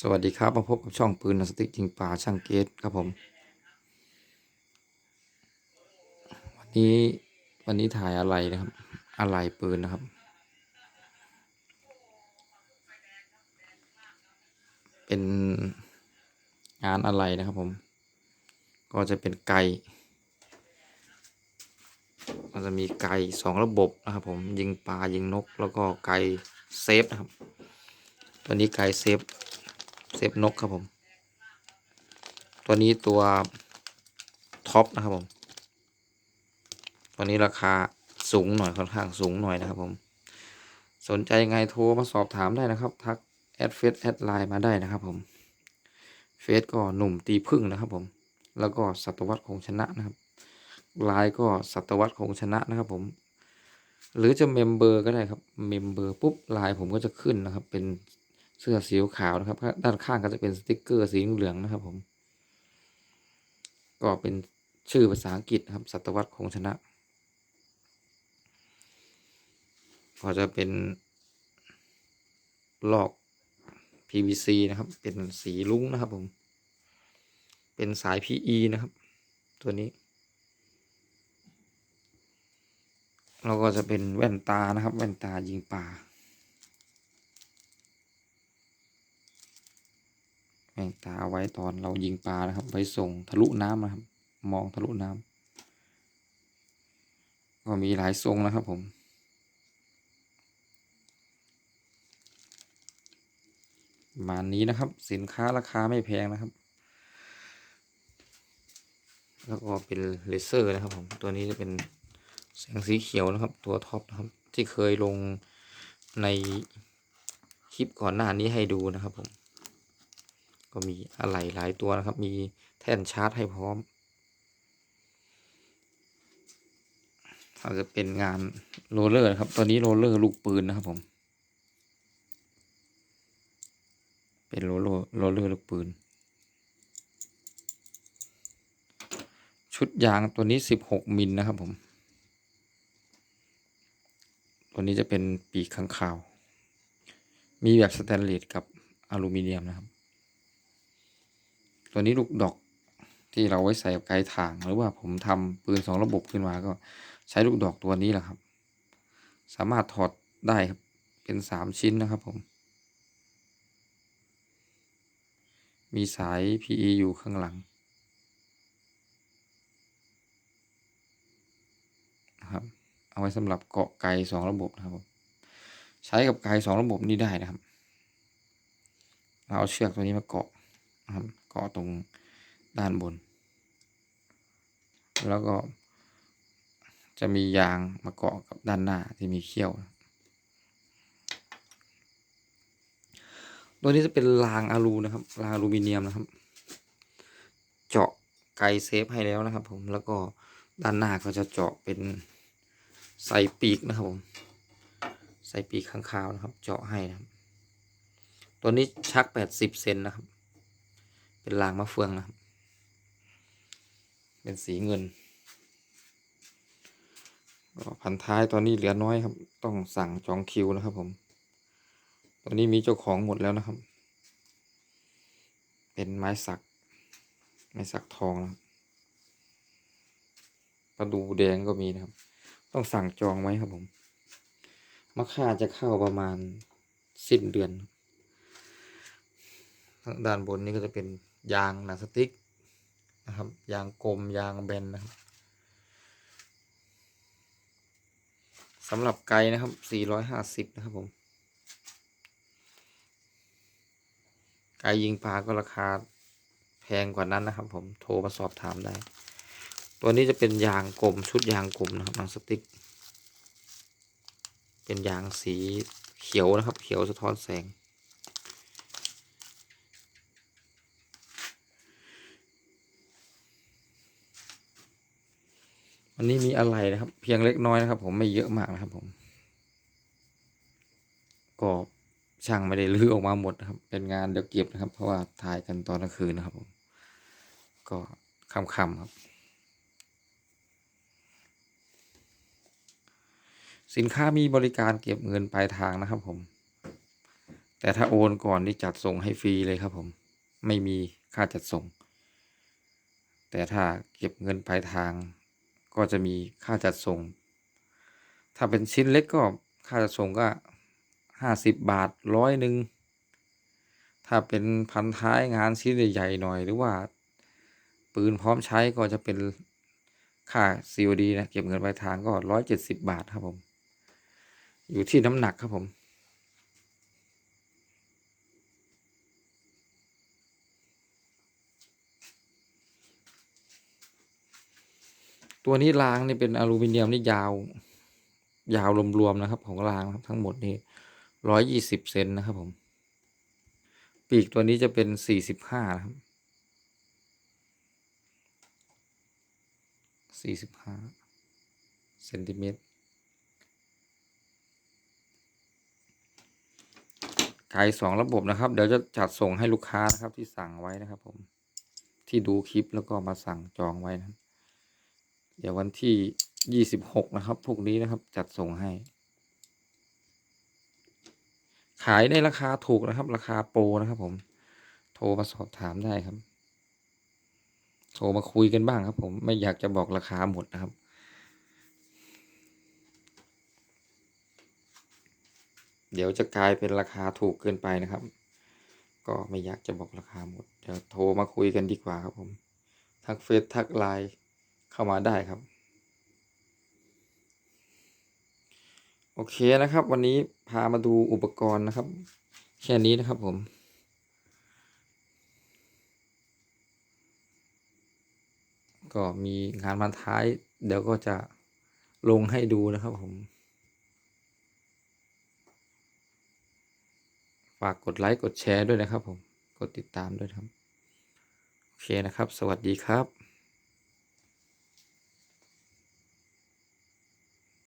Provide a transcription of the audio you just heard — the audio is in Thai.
สวัสดีครับ มาพบกับช่องปืนนสติกยิงป่าช่างเกตครับผม วันนี้วันนี้ถ่ายอะไรนะครับ อะไรปืนนะครับ เป็นงานอะไรนะครับผม ก็จะเป็นไก่ก็จะมีไก่สองระบบนะครับผมยิงปลายิงนกแล้วก็ไก่เซฟนะครับ ตัวนี้ไก่เซฟ เซฟนกครับผม ตัวนี้ตัวท็อปนะครับผมตัวนี้ราคาสูงหน่อยค่อนข้างสูงหน่อยนะครับผม สนใจยังไงโทรมาสอบถามได้นะครับ ทักแอดเฟซแอดไลน์มาได้นะครับผมเฟซก็หนุ่มตีพึ่งนะครับผม แล้วก็สัตวัตคงชนะนะครับไลน์ก็สัตวัตคงชนะนะครับผม หรือจะเมมเบอร์ก็ได้ครับ เมมเบอร์ปุ๊บไลน์ผมก็จะขึ้นนะครับ เป็น เสื้อสีขาวนะครับ ด้านข้างก็จะเป็นสติกเกอร์สีเหลืองนะครับ ผม ก็เป็นชื่อภาษาอังกฤษครับสัตวัตคงชนะ ก็จะเป็นลอก PVC นะครับ เป็นสีลุ้งนะครับ ผม เป็นสาย PE นะครับ ตัวนี้แล้วก็จะเป็นแว่นตานะครับ แว่นตายิงปลา แว่นตาเอาไว้ตอนเรายิงปลานะครับ ไว้ส่งทะลุน้ำนะครับ มองทะลุน้ำก็มีหลายทรงนะครับผมประมาณนี้นะครับ สินค้าราคาไม่แพงนะครับ แล้วก็เป็นเลเซอร์นะครับผมตัวนี้จะเป็นแสงสีเขียวนะครับ ตัวท็อปนะครับ ที่เคยลงในคลิปก่อนหน้านี้ให้ดูนะครับผม ก็มีอะไหล่หลายตัวนะครับ มีแท่นชาร์จให้พร้อม อาจจะเป็นงานโรลเลอร์นะครับตัวนี้โรลเลอร์ลูกปืนนะครับผม เป็นโรลโรลเลอร์ลูกปืน ชุดยางตัวนี้สิบหกมิลนะครับผม ตัวนี้จะเป็นปีกข้างข่าว มีแบบสแตนเลสกับอลูมิเนียมนะครับ ตัวนี้ลูกดอกที่เราไว้ใส่กับไกด์ถ่าง หรือว่าผมทำปืนสองระบบขึ้นมาก็ใช้ลูกดอกตัวนี้แหละครับ สามารถถอดได้ครับเป็นสามชิ้นนะครับผม มีสาย PE อยู่ข้างหลังนะครับเอาไว้สำหรับเกาะไกสองระบบนะครับผมใช้กับไกสองระบบนี้ได้นะครับ เราเอาเชือกตัวนี้มาเกาะนะครับ กาะตรงด้านบน แล้วก็จะมียางมาเกาะกับด้านหน้าที่มีเขี้ยว ตัวนี้จะเป็นรางอะลูนะครับ รางอลูมิเนียมนะครับ เจาะไกเซฟให้แล้วนะครับ ผม แล้วก็ด้านหน้าก็จะเจาะเป็นใส่ปีกนะครับผม ใส่ปีกข้างคาวนะครับ เจาะให้นะครับ ตัวนี้ชักแปดสิบเซนนะครับ เป็นรางมะเฟืองนะครับ เป็นสีเงินก็พันท้ายตอนนี้เหลือน้อยครับ ต้องสั่งจองคิวนะครับผม ตอนนี้มีเจ้าของหมดแล้วนะครับ เป็นไม้สัก ไม้สักทองนะครับประดูแดงก็มีนะครับ ต้องสั่งจองไว้ครับผม มะค่าจะเข้าประมาณสิ้นเดือนทางด้านบนนี้ก็จะเป็น ยางหนังสติ๊กนะครับ ยางกลมยางแบนนะครับสำหรับไกลนะครับ 450 นะครับผม ไกลยิงปลาก็ราคาแพงกว่านั้นนะครับ ผม โทรมาสอบถามได้ ตัวนี้จะเป็นยางกลมชุดยางกลมนะครับหนังสติ๊ก เป็นยางสีเขียวนะครับ เขียวสะท้อนแสง วันนี้มีอะไรนะครับ เพียงเล็กน้อยนะครับ ผมไม่เยอะมากนะครับ ผม ก็ช่างไม่ได้ลื้อออกมาหมดนะครับ เป็นงานเดี๋ยวเก็บนะครับ เพราะว่าถ่ายกันตอนกลางคืนนะครับ ผม ก็ค่ำๆครับ สินค้ามีบริการเก็บเงินปลายทางนะครับ ผม แต่ถ้าโอนก่อนนี่จัดส่งให้ฟรีเลยครับ ผม ไม่มีค่าจัดส่ง แต่ถ้าเก็บเงินปลายทาง ก็จะมีค่าจัดส่ง ถ้าเป็นชิ้นเล็กก็ค่าจัดส่งก็ห้าสิบบาทร้อยหนึ่งถ้าเป็นพันท้ายงานชิ้นใหญ่ๆหน่อย หรือว่า ปืนพร้อมใช้ก็จะเป็นค่า COD นะเก็บเงินปลายทางก็ร้อยเจ็ดสิบบาทครับผม อยู่ที่น้ำหนักครับผม ตัวนี้รางนี่เป็นอลูมิเนียมนี่ยาว ยาวรวมๆนะครับ ของรางครับทั้งหมดนี่ร้อยยี่สิบเซนนะครับ ผม ปีกตัวนี้จะเป็นสี่สิบห้านะครับสี่สิบห้าเซนติเมตรขายสองระบบนะครับ เดี๋ยวจะจัดส่งให้ลูกค้านะครับที่สั่งไว้นะครับ ผมที่ดูคลิปแล้วก็มาสั่งจองไว้นะครับ เดี๋ยววันที่ยี่สิบหกนะครับพวกนี้นะครับ จัดส่งให้ ขายในราคาถูกนะครับ ราคาโปรนะครับ ผม โทรมาสอบถามได้ครับ โทรมาคุยกันบ้างครับ ผมไม่อยากจะบอกราคาหมดนะครับเดี๋ยวจะกลายเป็นราคาถูกเกินไปนะครับ ก็ไม่อยากจะบอกราคาหมด เดี๋ยวโทรมาคุยกันดีกว่าครับผม ทักเฟซทักไลน์ เข้ามาได้ครับ โอเคนะครับ วันนี้พามาดูอุปกรณ์นะครับ แค่นี้นะครับผมก็มีงานบรรท้าย เดี๋ยวก็จะลงให้ดูนะครับผม ฝากกดไลค์ กดแชร์ด้วยนะครับผม กดติดตามด้วยครับ โอเคนะครับ สวัสดีครับ